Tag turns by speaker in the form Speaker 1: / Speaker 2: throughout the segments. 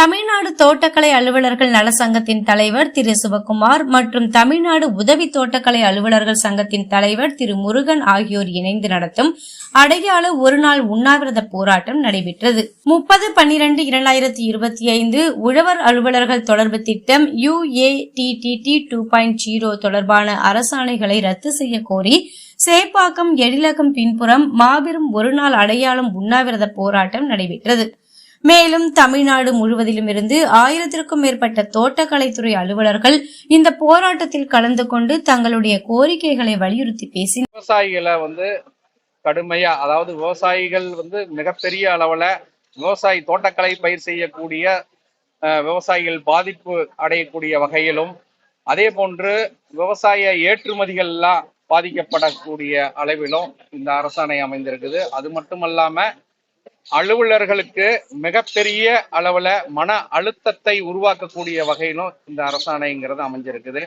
Speaker 1: தமிழ்நாடு தோட்டக்கலை அலுவலர்கள் நல சங்கத்தின் தலைவர் திரு சிவகுமார் மற்றும் தமிழ்நாடு உதவி தோட்டக்கலை அலுவலர்கள் சங்கத்தின் தலைவர் திரு முருகன் ஆகியோர் இணைந்து நடத்தும் அடையாள ஒருநாள் உண்ணாவிரத போராட்டம் நடைபெற்றது. முப்பது பன்னிரண்டு இரண்டாயிரத்தி இருபத்தி ஐந்து உழவர் அலுவலர்கள் தொடர்பு திட்டம் யுஏடிடிடி டூ பாயிண்ட் ஜீரோ தொடர்பான அரசாணைகளை ரத்து செய்ய கோரி சேப்பாக்கம் எழிலகம் பின்புறம் மாபெரும் ஒருநாள் அடையாளம் உண்ணாவிரத போராட்டம் நடைபெற்றது. மேலும் தமிழ்நாடு முழுவதிலும் இருந்து ஆயிரத்திற்கும் மேற்பட்ட தோட்டக்கலைத்துறை அலுவலர்கள் இந்த போராட்டத்தில் கலந்து கொண்டு தங்களுடைய கோரிக்கைகளை வலியுறுத்தி பேசி
Speaker 2: விவசாயிகளை வந்து கடுமையா அதாவது விவசாயிகள் வந்து மிகப்பெரிய அளவுல விவசாயி தோட்டக்கலை பயிர் செய்யக்கூடிய விவசாயிகள் பாதிப்பு அடையக்கூடிய வகையிலும் அதே போன்று விவசாய ஏற்றுமதிகள்லாம் பாதிக்கப்படக்கூடிய அளவிலும் இந்த அரசாணை அமைந்திருக்குது. அது மட்டுமல்லாம அலுவலர்களுக்கு மிகப்பெரிய அளவுல மன அழுத்தத்தை உருவாக்கக்கூடிய வகையிலும் இந்த அரசாணைங்கிறது அமைஞ்சிருக்குது.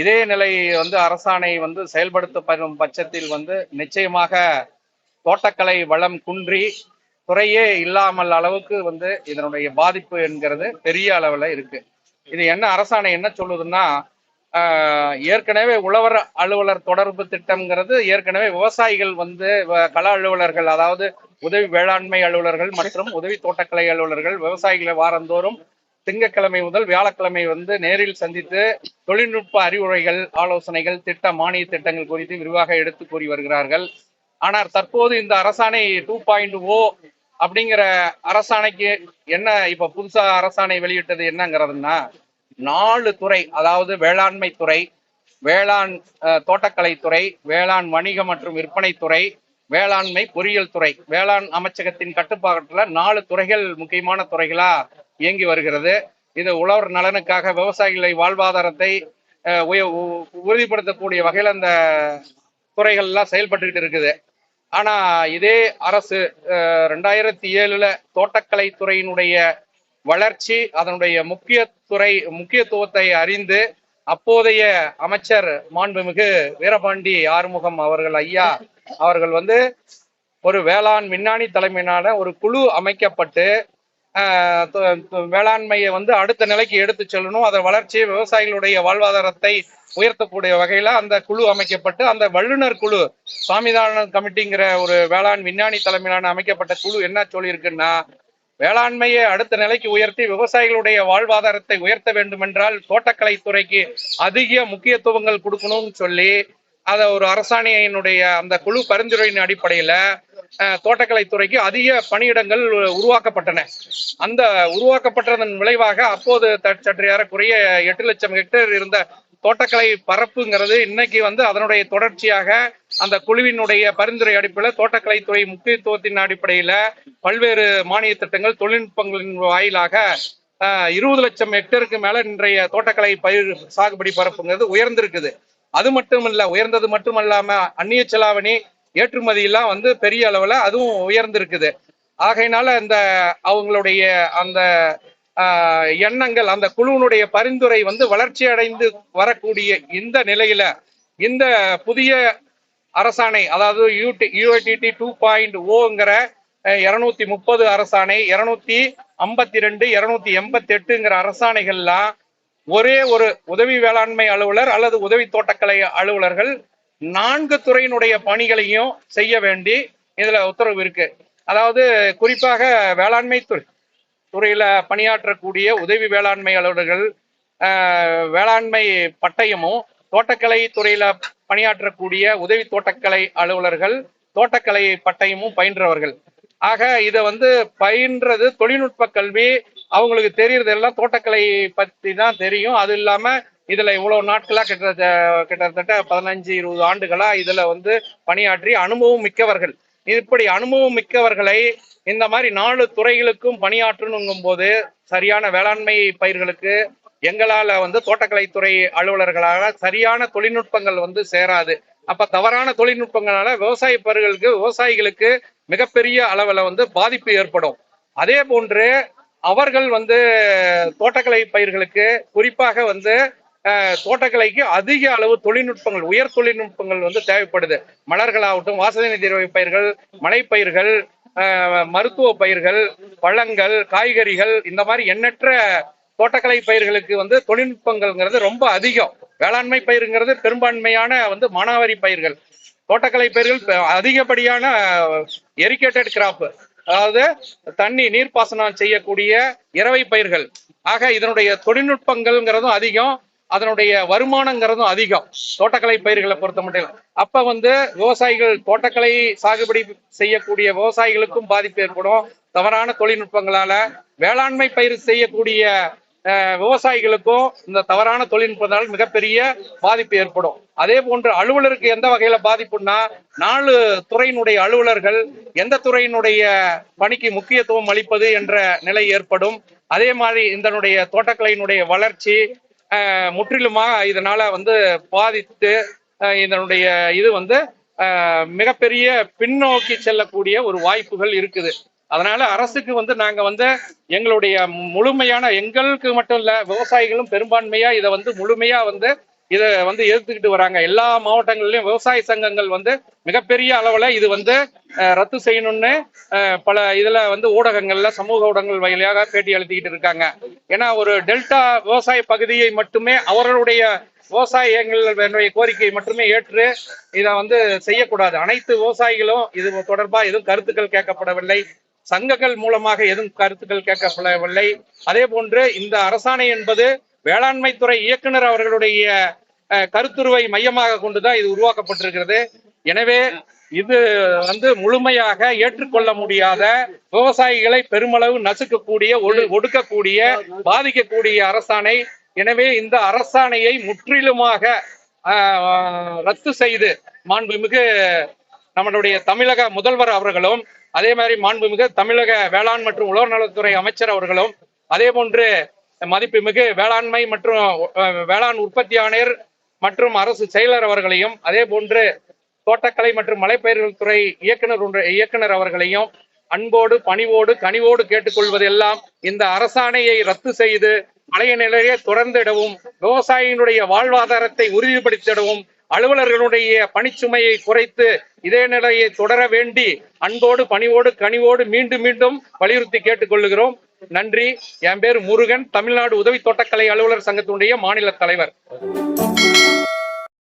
Speaker 2: இதே நிலை வந்து அரசாணை வந்து செயல்படுத்தப்படும் பட்சத்தில் வந்து நிச்சயமாக தோட்டக்கலை வளம் குன்றி துறையே இல்லாமல் அளவுக்கு வந்து இதனுடைய பாதிப்பு என்கிறது பெரிய அளவுல இருக்கு. இது என்ன அரசாணை என்ன சொல்லுதுன்னா ஏற்கனவே உழவர் அலுவலர் தொடர்பு திட்டம்ங்கிறது ஏற்கனவே விவசாயிகள் வந்து வ- கள அலுவலர்கள் அதாவது உதவி வேளாண்மை அலுவலர்கள் மற்றும் உதவி தோட்டக்கலை அலுவலர்கள் விவசாயிகளை வாரந்தோறும் திங்கட்கிழமை முதல் வியாழக்கிழமை வந்து நேரில் சந்தித்து தொழில்நுட்ப அறிவுரைகள் ஆலோசனைகள் திட்ட மானிய திட்டங்கள் குறித்து விரிவாக எடுத்து கூறி வருகிறார்கள். ஆனால் தற்போது இந்த அரசாணை டூ பாயிண்ட் ஓ அப்படிங்கிற அரசாணைக்கு என்ன இப்ப புதுசா அரசாணை வெளியிட்டது என்னங்கிறதுன்னா நாலு துறை அதாவது வேளாண்மை துறை வேளாண் தோட்டக்கலைத்துறை வேளாண் வணிக மற்றும் விற்பனை துறை வேளாண்மை பொறியியல் துறை. வேளாண் அமைச்சகத்தின் கட்டுப்பாட்டுல நாலு துறைகள் முக்கியமான துறைகளா இயங்கி வருகிறது. இது உழவர் நலனுக்காக விவசாயிகளை வாழ்வாதாரத்தை உய- உ- உறுதிப்படுத்தக்கூடிய வகையில் அந்த துறைகள்லாம் செயல்பட்டுக்கிட்டு இருக்குது. ஆனா இதே அரசு ரெண்டாயிரத்தி ஏழுல தோட்டக்கலை துறையினுடைய வளர்ச்சி அதனுடைய முக்கியத்துறை முக்கியத்துவத்தை அறிந்து அப்போதைய அமைச்சர் மாண்புமிகு வீரபாண்டி ஆறுமுகம் அவர்கள் ஐயா அவர்கள் வந்து ஒரு வேளாண் விஞ்ஞானி தலைமையிலான ஒரு குழு அமைக்கப்பட்டு ஆஹ், வேளாண்மையை வந்து அடுத்த நிலைக்கு எடுத்து செல்லணும். அதன் வளர்ச்சி விவசாயிகளுடைய வாழ்வாதாரத்தை உயர்த்தக்கூடிய வகையில அந்த குழு அமைக்கப்பட்டு அந்த வல்லுநர் குழு சாமிதான கமிட்டிங்கிற ஒரு வேளாண் விஞ்ஞானி தலைமையிலான அமைக்கப்பட்ட குழு என்ன சொல்லியிருக்குன்னா வேளாண்மையை அடுத்த நிலைக்கு உயர்த்தி விவசாயிகளுடைய வாழ்வாதாரத்தை உயர்த்த வேண்டும் என்றால் தோட்டக்கலை துறைக்கு அதிக முக்கியத்துவங்கள் கொடுக்கணும்னு சொல்லி அதை ஒரு அரசாணையினுடைய அந்த குழு பரிந்துரையின் அடிப்படையில அஹ், தோட்டக்கலைத்துறைக்கு அதிக பணியிடங்கள் உருவாக்கப்பட்டன. அந்த உருவாக்கப்பட்டதன் விளைவாக அப்போது சற்று ஏறக்குறைய எட்டு லட்சம் ஹெக்டேர் இருந்த தோட்டக்கலை பரப்புங்கிறது இன்னைக்கு வந்து அதனுடைய தொடர்ச்சியாக அந்த குழுவினுடைய பரிந்துரை அடிப்படையில் தோட்டக்கலைத்துறை முக்கியத்துவத்தின் அடிப்படையில பல்வேறு மானிய திட்டங்கள் தொழில்நுட்பங்களின் வாயிலாக இருபது லட்சம் ஹெக்டருக்கு மேல இன்றைய தோட்டக்கலை பயிர் சாகுபடி பரப்புங்கிறது உயர்ந்திருக்குது. அது மட்டும் இல்ல உயர்ந்தது மட்டுமல்லாம அந்நிய செலாவணி ஏற்றுமதி எல்லாம் வந்து பெரிய அளவுல அதுவும் உயர்ந்திருக்குது. ஆகையினால இந்த அவங்களுடைய அந்த எண்ணங்கள் அந்த குழுவினுடைய பரிந்துரை வந்து வளர்ச்சி அடைந்து வரக்கூடிய இந்த நிலையில இந்த புதிய அரசாணை அதாவது யூஐடிடி டூ பாயிண்ட் ஓங்கிற இருநூத்தி முப்பது அரசாணை இருநூத்தி ஐம்பத்தி ரெண்டு இருநூத்தி எண்பத்தி எட்டுங்கிற அரசாணைகள்லாம் ஒரே ஒரு உதவி வேளாண்மை அலுவலர் அல்லது உதவி தோட்டக்கலை அலுவலர்கள் நான்கு துறையினுடைய பணிகளையும் செய்ய வேண்டி இதுல உத்தரவு இருக்கு. அதாவது குறிப்பாக வேளாண்மை துறை. துறையில் பணியாற்றக்கூடிய உதவி வேளாண்மை அலுவலர்கள் வேளாண்மை பட்டயமும் தோட்டக்கலை துறையில் பணியாற்றக்கூடிய உதவி தோட்டக்கலை அலுவலர்கள் தோட்டக்கலை பட்டயமும் பயின்றவர்கள். ஆக இதை வந்து பயின்றது தொழில்நுட்ப கல்வி. அவங்களுக்கு தெரியறது எல்லாம் தோட்டக்கலை பற்றி தான் தெரியும். அது இல்லாமல் இதில் இவ்வளோ நாட்களாக கிட்ட கிட்டத்தட்ட பதினஞ்சு இருபது ஆண்டுகளாக இதில் வந்து பணியாற்றி அனுபவம் மிக்கவர்கள். இப்படி அனுபவம் மிக்கவர்களை இந்த மாதிரி நாலு துறைகளுக்கும் பணியாற்றணுங்கும் போது சரியான வேளாண்மை பயிர்களுக்கு எங்களால வந்து தோட்டக்கலைத்துறை அலுவலர்களால சரியான தொழில்நுட்பங்கள் வந்து சேராது. அப்ப தவறான தொழில்நுட்பங்களால விவசாய பயிர்களுக்கு விவசாயிகளுக்கு மிகப்பெரிய அளவுல வந்து பாதிப்பு ஏற்படும். அதே போன்று அவர்கள் வந்து தோட்டக்கலை பயிர்களுக்கு குறிப்பாக வந்து தோட்டக்கலைக்கு அதிக அளவு தொழில்நுட்பங்கள் உயர் தொழில்நுட்பங்கள் வந்து தேவைப்படுது. மலர்களாகட்டும் வாசனை திரவ பயிர்கள் மலைப்பயிர்கள் மருத்துவ பயிர்கள் பழங்கள் காய்கறிகள் இந்த மாதிரி எண்ணற்ற தோட்டக்கலை பயிர்களுக்கு வந்து தொழில்நுட்பங்கள்ங்கிறது ரொம்ப அதிகம். வேளாண்மை பயிருங்கிறது பெரும்பான்மையான வந்து மானாவாரி பயிர்கள். தோட்டக்கலை பயிர்கள் அதிகப்படியான எரிகேட்டட் கிராப் அதாவது தண்ணி நீர்ப்பாசனம் செய்யக்கூடிய இரவை பயிர்கள். ஆக இதனுடைய தொழில்நுட்பங்கள்ங்கிறதும் அதிகம். அதனுடைய வருமானங்கிறதும் அதிகம். தோட்டக்கலை பயிர்களை பொறுத்த மட்டும் அப்ப வந்து விவசாயிகள் தோட்டக்கலை சாகுபடி செய்யக்கூடிய விவசாயிகளுக்கும் பாதிப்பு ஏற்படும். தவறான தொழில்நுட்பங்களால வேளாண்மை பயிர் செய்யக்கூடிய விவசாயிகளுக்கும் இந்த தவறான தொழில்நுட்பத்தால் மிகப்பெரிய பாதிப்பு ஏற்படும். அதே போன்று அலுவலருக்கு எந்த வகையில பாதிப்புன்னா நாலு துறையினுடைய அலுவலர்கள் எந்த துறையினுடைய பணிக்கு முக்கியத்துவம் அளிப்பது என்ற நிலை ஏற்படும். அதே மாதிரி இதனுடைய தோட்டக்கலையினுடைய வளர்ச்சி முற்றிலுமாக இதனால வந்து பாதித்து இதனுடைய இது வந்து மிகப்பெரிய பின்னோக்கி செல்லக்கூடிய ஒரு வாய்ப்புகள் இருக்குது. அதனால அரசுக்கு வந்து நாங்க வந்து எங்களுடைய முழுமையான எங்களுக்கு மட்டும் இல்ல விவசாயிகளும் பெரும்பான்மையா இதை வந்து முழுமையா வந்து இதை வந்து எதிர்த்துக்கிட்டு வராங்க. எல்லா மாவட்டங்களிலும் விவசாய சங்கங்கள் வந்து மிகப்பெரிய அளவில் இது வந்து ரத்து செய்யணும்னு பல இதில் வந்து ஊடகங்களில் சமூக ஊடகங்கள் வகையிலாக பேட்டி அழுத்திக்கிட்டு இருக்காங்க. ஏன்னா ஒரு டெல்டா விவசாய பகுதியை மட்டுமே அவர்களுடைய விவசாயங்கள் கோரிக்கையை மட்டுமே ஏற்று இதை வந்து செய்யக்கூடாது. அனைத்து விவசாயிகளும் இது தொடர்பாக எதுவும் கருத்துக்கள் கேட்கப்படவில்லை. சங்கங்கள் மூலமாக எதுவும் கருத்துக்கள் கேட்கப்படவில்லை. அதே போன்று இந்த அரசாணை என்பது வேளாண்மை துறை இயக்குனர் அவர்களுடைய கருத்துருவை மையமாக கொண்டுதான் இது உருவாக்கப்பட்டிருக்கிறது. எனவே இது வந்து முழுமையாக ஏற்றுக்கொள்ள முடியாத விவசாயிகளை பெருமளவு நசுக்கக்கூடிய ஒடு- ஒடுக்கக்கூடிய பாதிக்கக்கூடிய அரசாணை. எனவே இந்த அரசாணையை முற்றிலுமாக ரத்து செய்து மாண்புமிகு நம்மளுடைய தமிழக முதல்வர் அவர்களும் அதே மாதிரி மாண்புமிகு தமிழக வேளாண் மற்றும் உழவர் நலத்துறை அமைச்சர் அவர்களும் அதே போன்று மதிப்புமிகு வேளாண்மை மற்றும் வேளாண் உற்பத்தி ஆணையர் மற்றும் அரசு செயலர் அவர்களையும் அதே போன்று தோட்டக்கலை மற்றும் மலைப்பயிர்கள் துறை இயக்குனர் ஒன்று- இயக்குனர் அவர்களையும் அன்போடு பணிவோடு கனிவோடு கேட்டுக்கொள்வதெல்லாம் இந்த அரசாணையை ரத்து செய்து பழைய நிலையை தொடர்ந்திடவும் விவசாயியினுடைய வாழ்வாதாரத்தை உறுதிப்படுத்திடவும் அலுவலர்களுடைய பணிச்சுமையை குறைத்து இதே நிலையை தொடர வேண்டி அன்போடு பணிவோடு கனிவோடு மீண்டும் மீண்டும் வலியுறுத்தி கேட்டுக்கொள்கிறோம் நன்றி. என் பேர் முருகன். தமிழ்நாடு உதவி தோட்டக்கலை அலுவலர் சங்கத்தினுடைய மாநில தலைவர்.